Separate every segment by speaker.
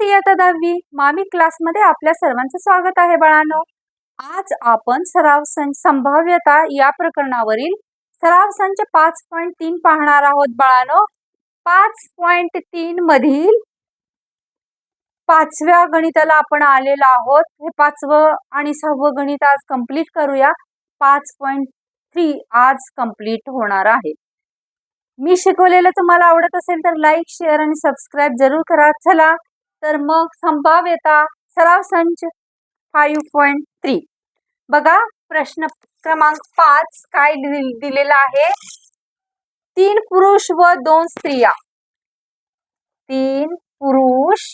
Speaker 1: नमस्ते इयत्ता दहावी मामी क्लासमध्ये आपल्या सर्वांचं स्वागत आहे बाळांनो. आज आपण सराव संभाव्यता या प्रकरणावरील सराव संच पाच पॉईंट तीन पाहणार आहोत बाळांनो. पाच पॉईंट तीन मधील पाचव्या गणिताला आपण आलेलो आहोत. हे पाचवं आणि सहावं गणित आज कंप्लीट करूया. पाच पॉईंट थ्री आज कंप्लीट होणार आहे. मी शिकवलेलं तुम्हाला आवडत असेल तर लाईक शेअर आणि सबस्क्राईब जरूर करा. चला तर मग संभाव्यता सराव संच फाईव्ह पॉईंट थ्री बघा प्रश्न क्रमांक पाच काय दिलेला आहे. तीन पुरुष व दोन स्त्रिया. तीन पुरुष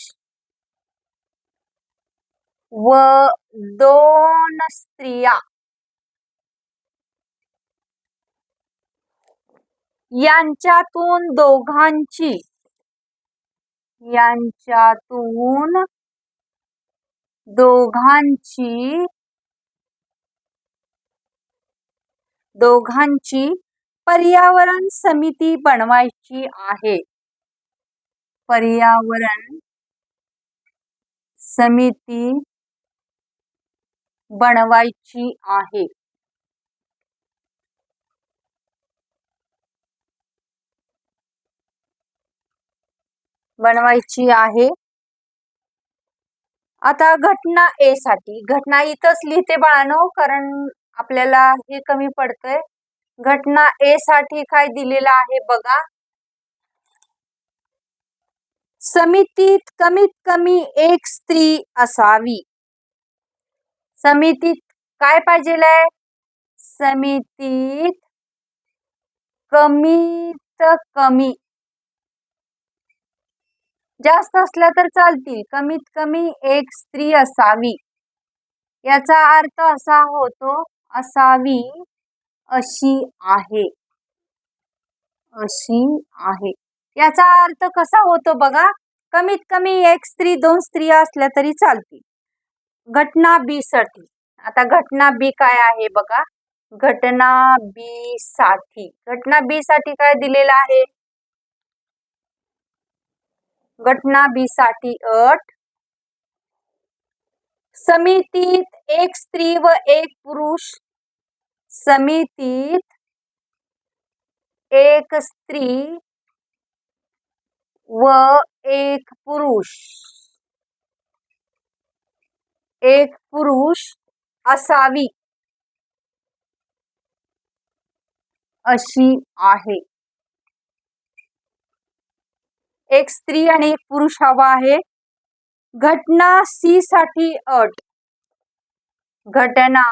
Speaker 1: व दोन स्त्रिया. यांच्यातून दोघांची यांच्यातून दोघांची दोघांची पर्यावरण समिती बनवायची आहे. पर्यावरण समिती बनवायची आहे. बनवायची आहे. आता घटना ए साठी घटना इथंच लिहिते बाळानो कारण आपल्याला हे कमी पडतंय. घटना ए साठी काय दिलेलं आहे बघा. समितीत कमीत कमी एक स्त्री असावी. समितीत काय पाहिजे समितीत कमीत कमी जास्त असल्या तर चालतील. कमीत कमी एक स्त्री असावी. याचा अर्थ असा होतो असावी अशी आहे. अशी आहे. याचा अर्थ कसा होतो बघा कमीत कमी एक स्त्री दोन स्त्रिया असल्या तरी चालतील. घटना बी साठी. आता घटना बी काय आहे बघा. घटना बी साठी. घटना बी साठी काय दिलेलं आहे? घटना बी साठी अट. समितीत एक स्त्री व एक पुरुष. समितीत एक स्त्री व एक पुरुष. एक पुरुष असावी. अशी आहे. एक स्त्री आणि एक पुरुष हवा आहे. घटना सी साठी अट. घटना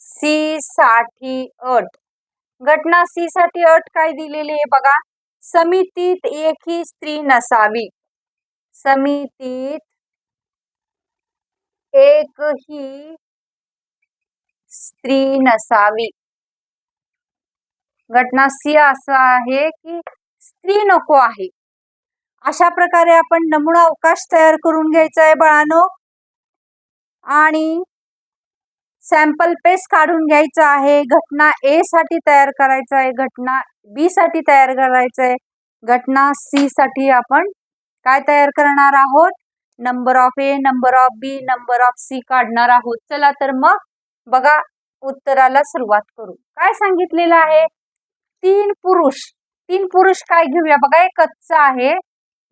Speaker 1: सी साठी अट. घटना सी साठी अट काय दिलेली आहे बघा. समितीत एकही स्त्री नसावी. समितीत एकही स्त्री नसावी. घटना सी असं आहे की स्त्री नको आहे. अशा प्रकारे आपण नमुना अवकाश तयार करून घ्यायचा आहे बाळानो. आणि सॅम्पल पेस काढून घ्यायचा आहे. घटना ए साठी तयार करायचा आहे. घटना बी साठी तयार करायचं आहे. घटना सी साठी आपण काय तयार करणार आहोत? Number of A number of B number of C काढणार आहोत. चला तर मग बघा उत्तराला सुरुवात करू. काय सांगितलेलं आहे? तीन पुरुष. तीन पुरुष काय घेऊया? बघा एक कच्चा आहे.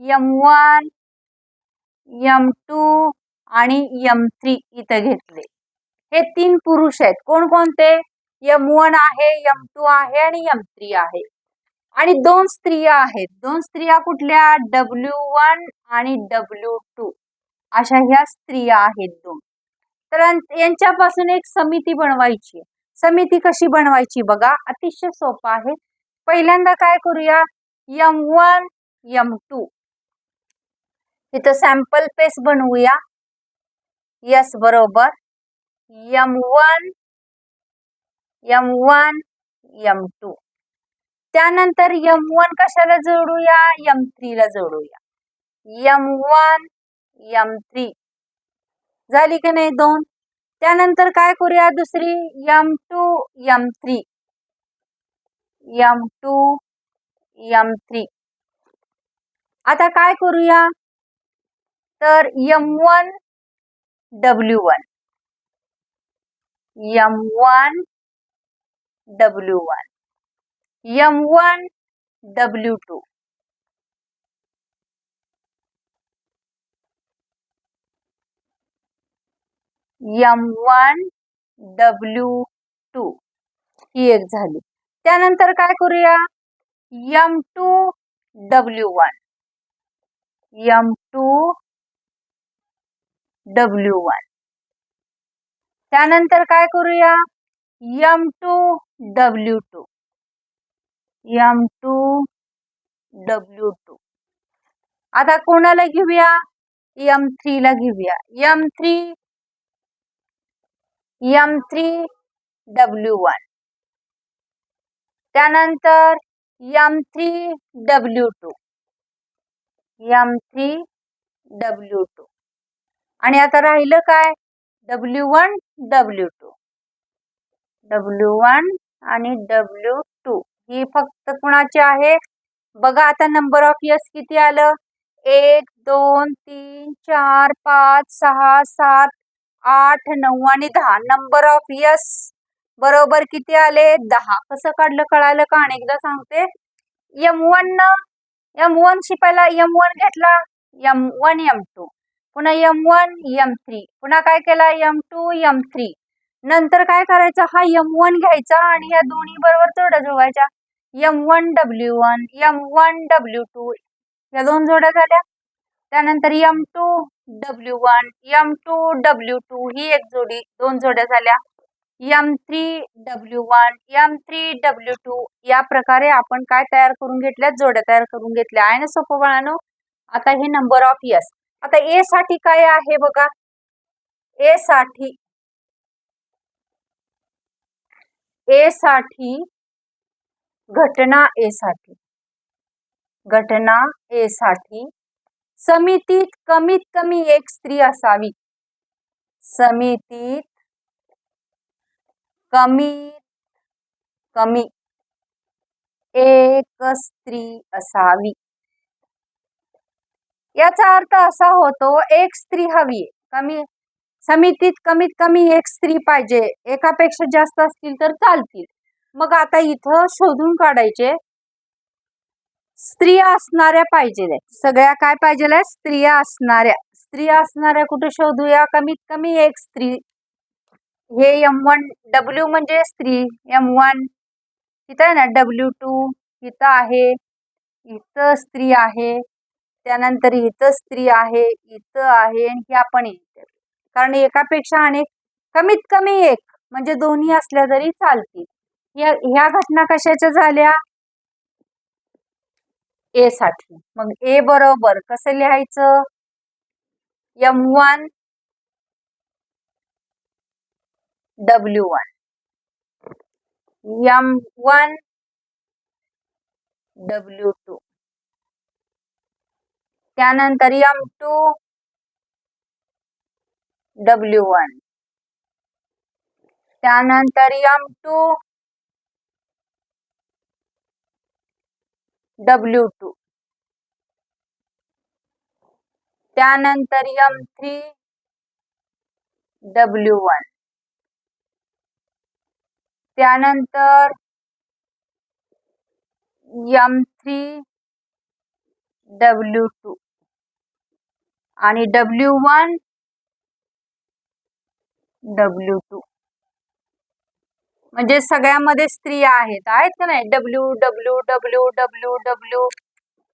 Speaker 1: यम वन यम टू आणि यम थ्री इथं घेतले. हे तीन पुरुष आहेत. कोणकोणते? यम वन आहे यम टू आहे आणि यम थ्री आहे. आणि दोन स्त्रिया आहेत. दोन स्त्रिया कुठल्या? डब्ल्यू वन आणि डब्ल्यू टू अशा ह्या स्त्रिया आहेत दोन. तर यांच्यापासून एक समिती बनवायची. समिती कशी बनवायची बघा. अतिशय सोपं आहे. पहिल्यांदा काय करूया? यम वन यम टू इथं सॅम्पल पेस बनवूया. यस बरोबर. M one M one M two त्यानंतर यम वन कशाला जोडूया? यम थ्रीला जोडूया. यम वन यम थ्री झाली की नाही दोन? त्यानंतर काय करूया दुसरी? M two M three M two M three आता काय करूया? तर M one W one M one W one M one W two M one W two ही एक झाली. त्यानंतर काय करूया? M two W one M two W one त्यानंतर काय करूया? M two W two M two W two आता कोणाला घेऊया? एम थ्रीला घेऊया. M three M three W one त्यानंतर M three W two M three W two आणि आता राहिलं काय? W one W two W one आणि डब्ल्यू टू ही फक्त कुणाची आहे? बघा आता नंबर ऑफ यस किती आलं? एक दोन तीन चार पाच सहा सात आठ नऊ आणि दहा. नंबर ऑफ यस बरोबर किती आले? दहा. कसं काढलं? कळालं का? अनेकदा सांगते. यम वन न? यम वन शिपायला यम वन घेतला. यम वन एम टू पुन्हा यम वन यम थ्री पुन्हा काय केला? यम टू यम थ्री नंतर काय करायचं? हा यम वन घ्यायचा आणि या दोन्ही बरोबर जोड्या जोडायच्या. M one W one M one W two या दोन जोड्या झाल्या. त्यानंतर M two W one M two W two ही एक जोडी दोन जोड्या झाल्या. M three W one M three W two या प्रकारे आपण काय तयार करून घेतल्या? जोड्या तयार करून घेतल्या. आहे ना सोपं बाळानो? आता हे नंबर ऑफ यस आता ए साठी काय आहे बघा. ए साठी ए साठी घटना ए साठी. घटना ए साठी समितीत कमीत कमी एक स्त्री असावी. समितीत कमीत कमी एक स्त्री असावी. याचा अर्थ असा होतो एक स्त्री हवी कमी समितीत कमीत कमी एक स्त्री पाहिजे एकापेक्षा जास्त असतील तर चालतील. मग आता इथं शोधून काढायचे. स्त्रिया असणाऱ्या पाहिजे सगळ्या काय पाहिजे स्त्रिया असणाऱ्या. स्त्रिया असणाऱ्या कुठे शोधूया? कमीत कमी एक स्त्री. हे एम वन डब्ल्यू म्हणजे स्त्री. एम वन इथं आहे ना डब्ल्यू टू इथं आहे. इथं स्त्री आहे. त्यानंतर इथं स्त्री आहे इथं आहे आणि ह्या पण कारण एकापेक्षा अनेक कमीत कमी एक म्हणजे दोन्ही असल्या तरी चालतील. या ह्या घटना कशाच्या झाल्या? ए साठी. मग ए बरोबर कसं लिहायचं? M one W one M one W two त्यानंतर एम टू डब्ल्यू वन त्यानंतर एम टू डब्ल्यू टू त्यानंतर एम थ्री डब्ल्यू वन त्यानंतर एम थ्री डब्ल्यू टू आणि डब्ल्यू वन डब्ल्यू टू म्हणजे सगळ्यामध्ये स्त्रिया आहेत आहेत का नाही? W W W W W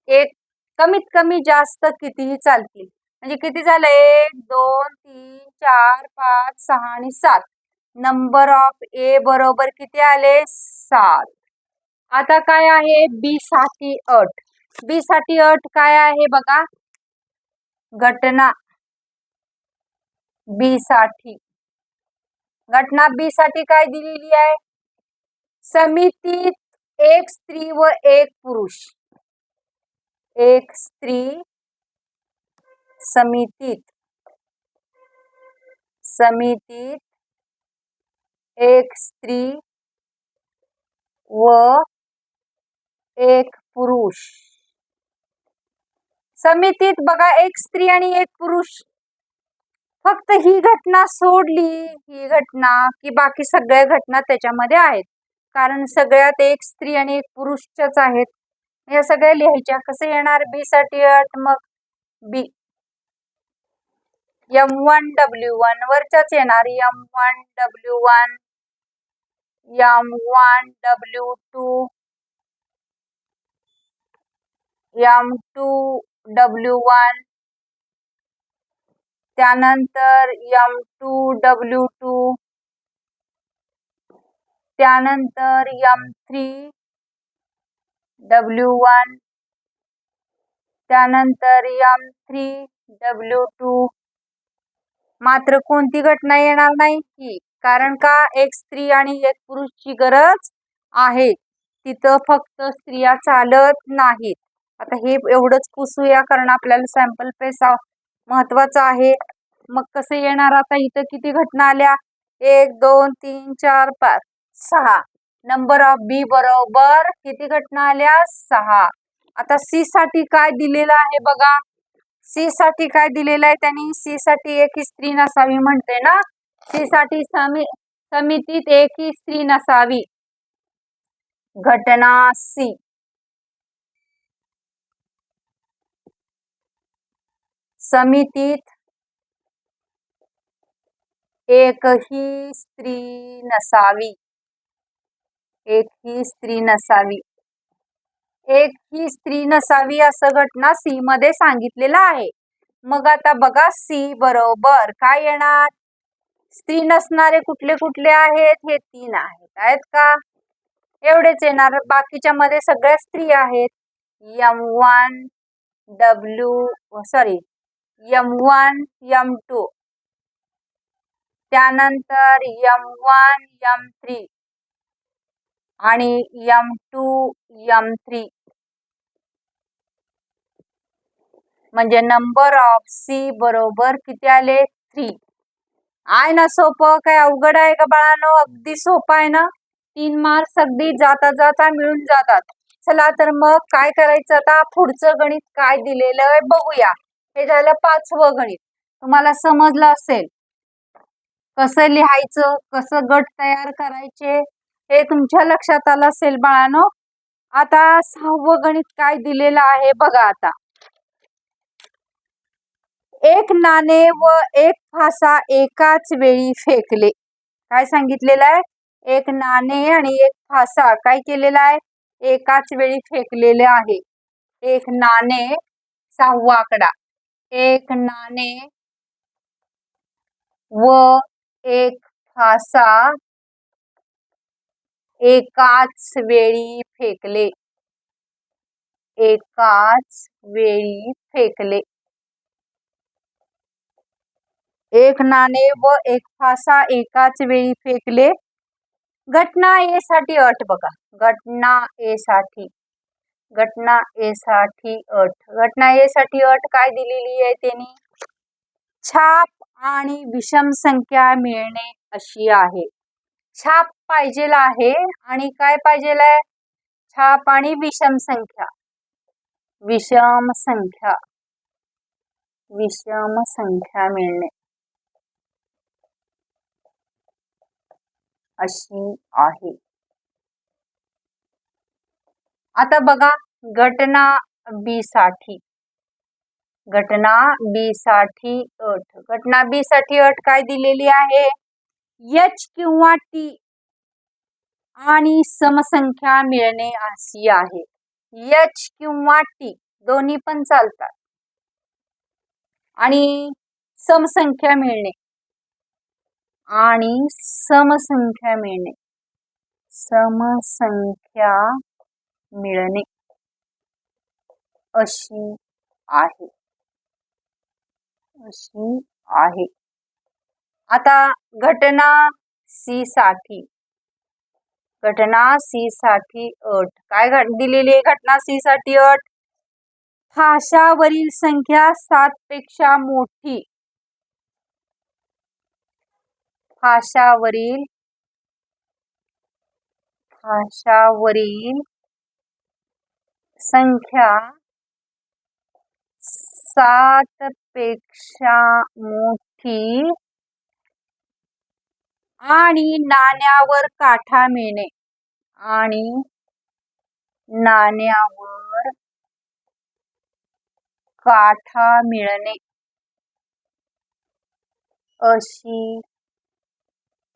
Speaker 1: एक कमीत कमी जास्त कितीही चालतील. म्हणजे किती झालं? एक दोन तीन चार पाच सहा आणि सात. नंबर ऑफ ए बरोबर किती आले? सात. आता काय आहे? बी साठी अट बी साठी अट काय आहे बघा? घटना बी साठी. घटना बी साठी काय दिलेली आहे? समितीत एक स्त्री व एक पुरुष. एक स्त्री समितीत. समितीत एक स्त्री व एक पुरुष. समितीत बघा एक स्त्री आणि एक पुरुष. फक्त ही घटना सोडली ही घटना की बाकी सगळ्या घटना त्याच्यामध्ये आहेत. कारण सगळ्यात एक स्त्री आणि एक पुरुषच्याच आहेत. या सगळ्या लिहायच्या. कसं येणार? बी साठी अट मग B M one W one वरच्याच येणार. M one W one M one W two M two W one त्यानंतर यम टू डब्ल्यू टू त्यानंतर यम थ्री डब्ल्यू वन त्यानंतर यम थ्री डब्ल्यू टू मात्र कोणती घटना येणार नाही ही कारण का एक स्त्री आणि एक पुरुषची गरज आहे. तिथं फक्त स्त्रिया चालत नाहीत. आता हे एवढंच पुसूया कारण आपल्याला सॅम्पल पेसा महत्त्वाचा आहे. मग कसं येणार आता इथं किती घटना आल्या? एक दोन तीन चार पाच सहा. नंबर ऑफ बी बरोबर किती घटना आल्या? सहा. आता सी साठी काय दिलेलं आहे बघा. सी साठी काय दिलेलं आहे त्यांनी? सी साठी एक ही स्त्री नसावी म्हणते ना? सी साठी समितीत एक ही स्त्री नसावी घटना सी समितीत एकही स्त्री नसावी. एक ही स्त्री नसावी. एक ही स्त्री नसावी असं घटना सी मध्ये सांगितलेलं आहे. मग आता बघा सी बरोबर काय येणार? स्त्री नसणारे कुठले कुठले आहेत? हे तीन आहेत. आहेत का? एवढेच येणार. बाकीच्या मध्ये सगळ्या स्त्री आहेत. M one W sorry M one M two. त्यानंतर एम वन एम थ्री. आणि एम टू एम थ्री. म्हणजे नंबर ऑफ सी बरोबर किती आले? थ्री. आहे ना सोपं काय अवघड आहे का बाळानो? अगदी सोपं आहे ना? तीन मार्क्स अगदी जाता जाता मिळून जातात. चला तर मग काय करायचं आता? पुढचं गणित काय दिलेलं आहे बघूया. हे झालं पाचवं गणित. तुम्हाला समजलं असेल. कसं लिहायचं कसं गट तयार करायचे हे तुमच्या लक्षात आलं असेल बाळानो. आता सहावं गणित काय दिलेलं आहे बघा आता. एक नाणे व एक फासा एकाच वेळी फेकले. काय सांगितलेलं आहे? एक नाणे आणि एक फासा. काय केलेला आहे? एकाच वेळी फेकलेले आहे. एक नाणे सहावा आकडा. एक नाने, व एक फासा एकाच वेळी फेकले। एकाच वेळी फेकले। एक नाणे व एक फासा एकाच वेळी फेकले। घटना ए साठी अट बघा। घटना ए साठी. घटना ए साठी अट. घटना ए साठी अट काय दिलेली आहे त्यांनी? छाप आणि विषम संख्या मिळणे अशी आहे. छाप पाहिजे आहे आणि काय पाहिजे आहे? छाप आणि विषम संख्या. विषम संख्या. विषम संख्या मिळणे. अशी आहे. आता बघा घटना बी साठी. घटना बी साठी अट. घटना बी साठी अट काय दिलेली आहे? यच किंवा टी आणि समसंख्या मिळणे अशी आहे. यच किंवा टी दोन्ही पण चालतात. आणि समसंख्या मिळणे. आणि समसंख्या मिळणे. समसंख्या मिळणे अशी आहे. अशी आहे. आता घटना सी साठी. घटना सी साठी अट. काय घट दिलेली आहे घटना सी साठी अट? फाशावरील संख्या सात पेक्षा मोठी. फाशावरील फाशावरील संख्या सात पेक्षा मोठी आणि नाण्यावर काठा मिळणे आणि नाण्यावर काठा मिळणे. अशी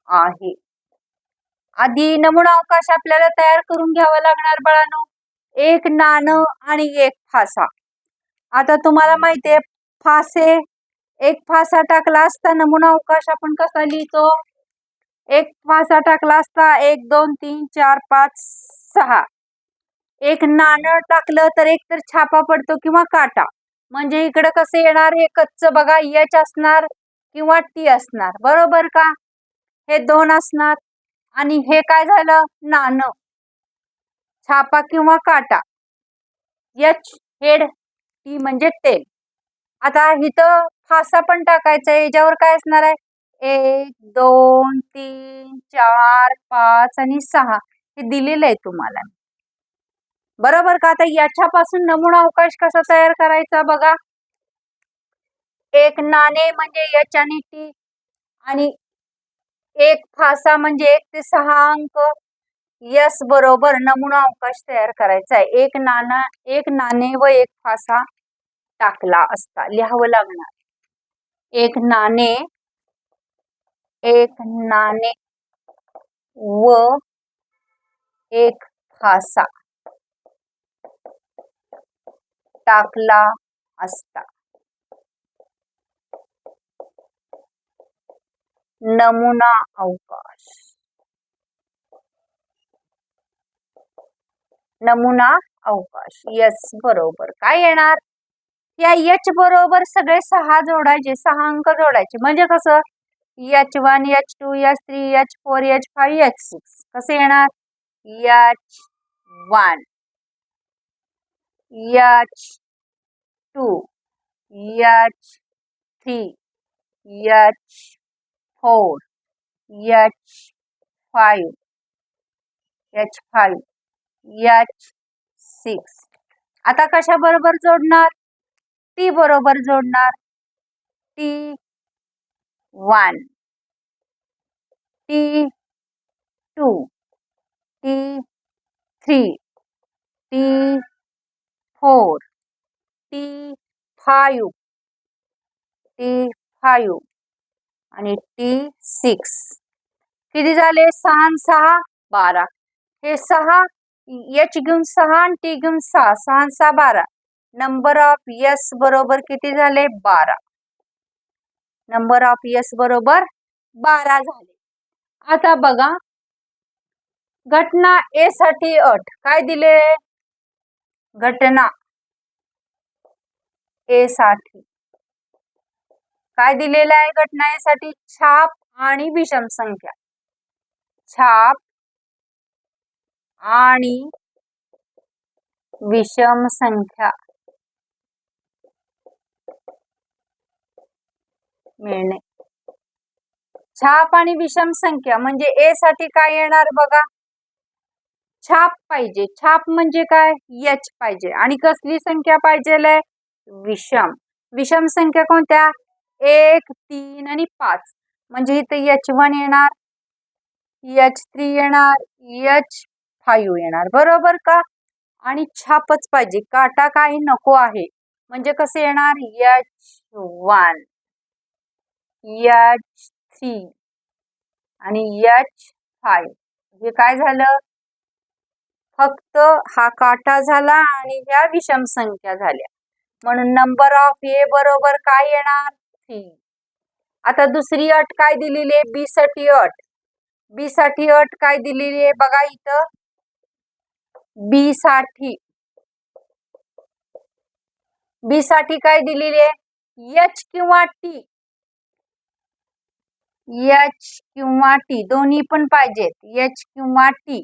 Speaker 1: आहे. आधी नमुना अवकाश आपल्याला तयार करून घ्यावा लागणार बाळानो. एक नाणं आणि एक फासा. आता तुम्हाला माहितीये फासे एक फासा टाकला असता नमुना अवकाश आपण कसा लिहितो? एक फासा टाकला असता एक दोन तीन चार पाच सहा. एक नाणं टाकलं तर एक तर छापा पडतो किंवा काटा. म्हणजे इकडं कसं येणार? हे कच्च बघा यच असणार किंवा टी असणार. बरोबर का? हे दोन असणार. आणि हे काय झालं? नाणं. छापा किंवा काटा. यच हेड टी म्हणजे टेल आता इथं फासा पण टाकायचा आहे. याच्यावर काय असणार आहे? एक दोन तीन चार पाच आणि सहा. हे दिलेलं आहे तुम्हाला. बरोबर का? आता याच्यापासून नमुना अवकाश कसा तयार करायचा बघा. एक नाणे म्हणजे एच आणि टी आणि एक फासा म्हणजे एक ते सहा अंक. यस बरोबर. नमुना अवकाश तयार करायचा आहे. एक नाना एक नाणे व एक फासा टाकला असता. लिहावं लागणार. एक नाणे एक नाणे व एक फासा टाकला असता. नमुना अवकाश नमुना अवकाश. यस बरोबर. काय येणार? या एच बरोबर सगळे सहा जोडायचे सहा अंक जोडायचे. म्हणजे कसं? H one H two H three H four H five H six कसे येणार? H one H two H three H four H five H five H six आता कशा बरोबर जोडणार? टी बरोबर जोडणार. T one T two T three T four T five T five आणि T six किती झाले? सहा सहा? बारा. हे सहा एच घेऊन सहा आणि टी घेऊन सहा सहा सहा बारा. नंबर ऑफ यस बरोबर किती झाले? बारा. नंबर ऑफ यस बरोबर बारा झाले. आता बघा. घटना ए साठी अट काय दिले? घटना ए साठी. काय दिलेलं आहे? घटना ए साठी छाप आणि विषम संख्या. छाप आणि विषम संख्या मिळणे. छाप आणि विषम संख्या म्हणजे ए साठी काय येणार बघा? छाप पाहिजे. छाप म्हणजे काय? यच पाहिजे. आणि कसली संख्या पाहिजे विषम. विषम संख्या कोणत्या? एक तीन आणि पाच. म्हणजे इथं यच वन येणार. यच थ्री येणार. यच एच फाईव्ह येणार. बरोबर का? आणि छापच पाहिजे. काटा काही नको आहे. म्हणजे कसे येणार? यच वन यच थ्री आणि यच फाईव्ह हे काय झालं? फक्त हा काटा झाला आणि ह्या विषम संख्या झाल्या. म्हणून नंबर ऑफ ए बरोबर काय येणार? थ्री आता दुसरी अट काय दिलेली आहे? बी साठी अट. बी साठी अट काय दिलेली आहे? बघा इथं. बी साठी. बी साठी काय दिलेली आहे? एच किंवा टी एच किंवा टी दोन्ही पण पाहिजेत. एच किंवा टी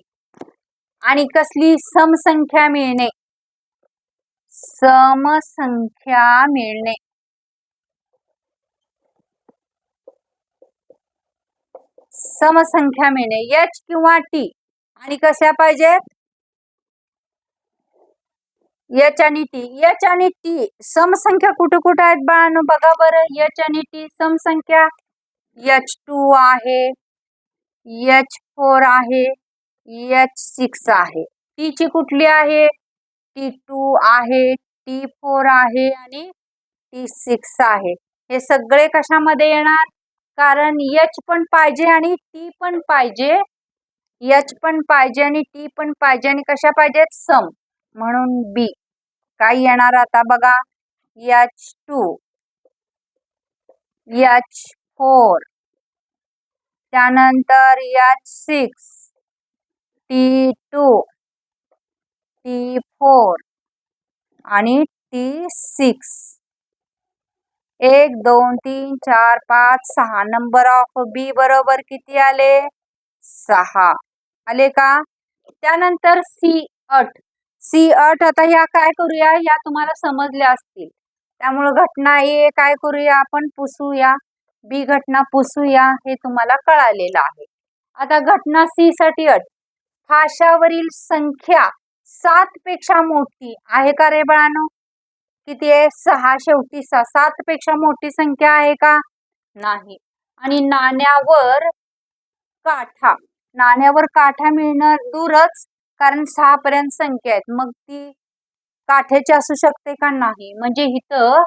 Speaker 1: आणि कसली? समसंख्या मिळणे. समसंख्या मिळणे. समसंख्या मिळणे. एच किंवा टी आणि कशा पाहिजेत? एच आणि टी एच आणि टी समसंख्या कुठे कुठे आहेत बाळांनो? बघा बरं एच आणि टी समसंख्या एच टू आहे एच फोर आहे एच सिक्स आहे. टी ची कुठली आहे? टी टू आहे टी फोर आहे आणि टी सिक्स आहे. हे सगळे कशामध्ये येणार? कारण एच पण पाहिजे आणि टी पण पाहिजे. एच पण पाहिजे आणि टी पण पाहिजे आणि कशा पाहिजेत? सम. म्हणून बी काय येणार आता बघा? एच टू एच फोर त्यानंतर H six T two T four आणि टी सिक्स एक दोन तीन चार पाच सहा. नंबर ऑफ बी बरोबर किती आले? सहा. आले का? त्यानंतर सी अट सी अट आता ह्या काय करूया? या तुम्हाला समजल्या असतील. त्यामुळे घटना ए काय करूया? आपण पुसूया. बी घटना पुसूया हे तुम्हाला कळालेलं आहे. आता घटना सी साठी अट. फाशावरील संख्या सात पेक्षा मोठी आहे का रे बाळानो? किती आहे? सहा शेवटी सहा सात पेक्षा मोठी संख्या आहे का? नाही. आणि नाण्यावर काठा. नाण्यावर काठा मिळणं दूरच कारण सहा पर्यंत संख्या आहेत. मग ती काठ्याची असू शकते का नाही? म्हणजे इथं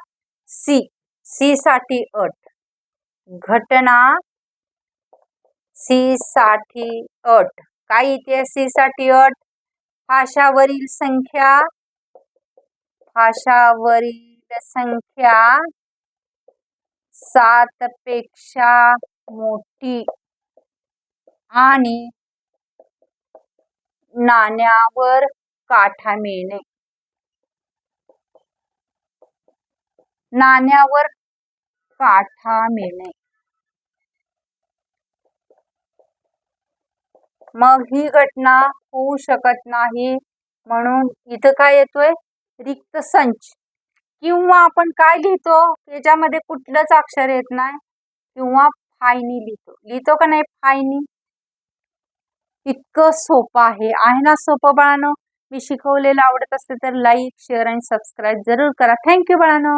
Speaker 1: सी सी साठी अट. घटना सी साठी अट. काय इथे सी साठी अट? फाशावरील संख्या फाशावरील संख्या सात पेक्षा मोठी आणि नाण्यावर काठा मिळणे नाण्यावर काठा मिळणे मग ही घटना होऊ शकत नाही म्हणून इथं काय येतोय? रिक्त संच. किंवा आपण काय लिहितो? त्याच्यामध्ये कुठलंच अक्षर येत नाही. किंवा फायनी लिहितो. लिहितो का नाही फायनी? इतकं सोपं आहे. आहे ना सोपं बाळानं? मी शिकवलेलं आवडत असते तर लाईक शेअर आणि सबस्क्राईब जरूर करा. थँक्यू बाळानो.